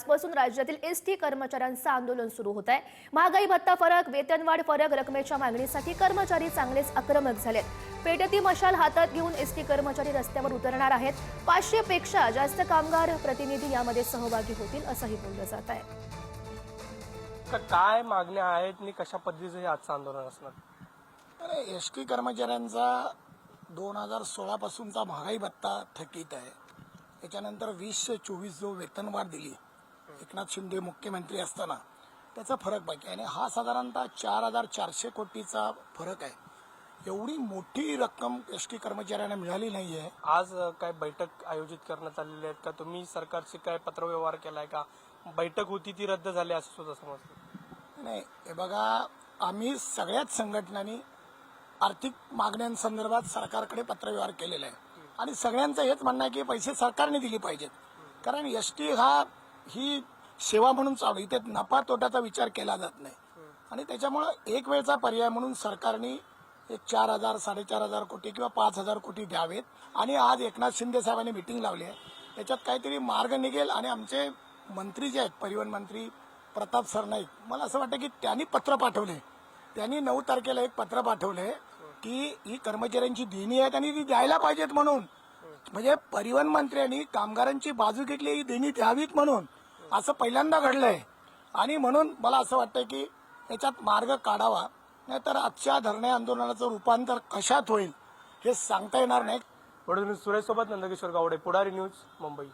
आजपासून राज्यातील S T कर्मचाऱ्यांचं आंदोलन सुरू होत आहे. महागाई भत्ता फरक वेतनवाढ फरक रकमेच्या मागणीसाठी कर्मचारी चांगलेच आक्रमक झालेत. पेटती मशाल हातात घेऊन एस टी कर्मचारी रस्त्यावर उतरणार आहेत. पाचशे पेक्षा जास्त कामगार प्रतिनिधी यामध्ये सहभागी होतील असंही बोललं जात आहे. का काय मागण्या आहेत आणि कशा पद्धतीचं हे आजचं आंदोलन असणार? अरे एस टी कर्मचाऱ्यांचा दोन हजार सोळा पासूनचा महागाई भत्ता थकीत आहे. त्याच्यानंतर वीस ते चोवीस जो वेतनवाढ दिली एकनाथ शिंदे मुख्यमंत्री असताना त्याचा फरक बाकी आहे. आणि हा साधारणतः चार हजार चारशे कोटीचा फरक आहे. एवढी मोठी रक्कम एस टी कर्मचाऱ्यांना मिळाली नाही आहे आज काय बैठक आयोजित करण्यात आलेली आहेत का? तुम्ही सरकारशी काय पत्रव्यवहार केलाय का? बैठक होती ती रद्द झाली असं सुद्धा समजतं. नाही हे बघा आम्ही सगळ्याच संघटनांनी आर्थिक मागण्यांसंदर्भात सरकारकडे पत्रव्यवहार केलेला आहे. आणि सगळ्यांचं हेच म्हणणं आहे की पैसे सरकारने दिले पाहिजेत. कारण एस टी हा ही सेवा म्हणून चालू इथे नफा तोट्याचा विचार केला जात नाही. आणि त्याच्यामुळं एक वेळचा पर्याय म्हणून सरकारने एक चार हजार साडेचार हजार कोटी किंवा पाच हजार कोटी द्यावेत. आणि आज एकनाथ शिंदे साहेबांनी मिटिंग लावली आहे. त्याच्यात काहीतरी मार्ग निघेल आणि आमचे मंत्री जे आहेत परिवहन मंत्री प्रताप सरनाईक मला असं वाटतं की त्यांनी पत्र पाठवले. त्यांनी नऊ तारखेला एक पत्र पाठवले की ही कर्मचाऱ्यांची देणी आहेत आणि ती द्यायला पाहिजेत म्हणून. म्हणजे परिवहन मंत्र्यांनी कामगारांची बाजू घेतली ही देणी द्यावीत म्हणून. असं पहिल्यांदा घडलंय. आणि म्हणून मला असं वाटतं की याच्यात मार्ग काढावा नाहीतर आजच्या धरणे आंदोलनाचं रूपांतर कशात होईल हे सांगता येणार नाही. वडील सुरेश सोबत नंदकिशोर गावडे पुढारी न्यूज मुंबई.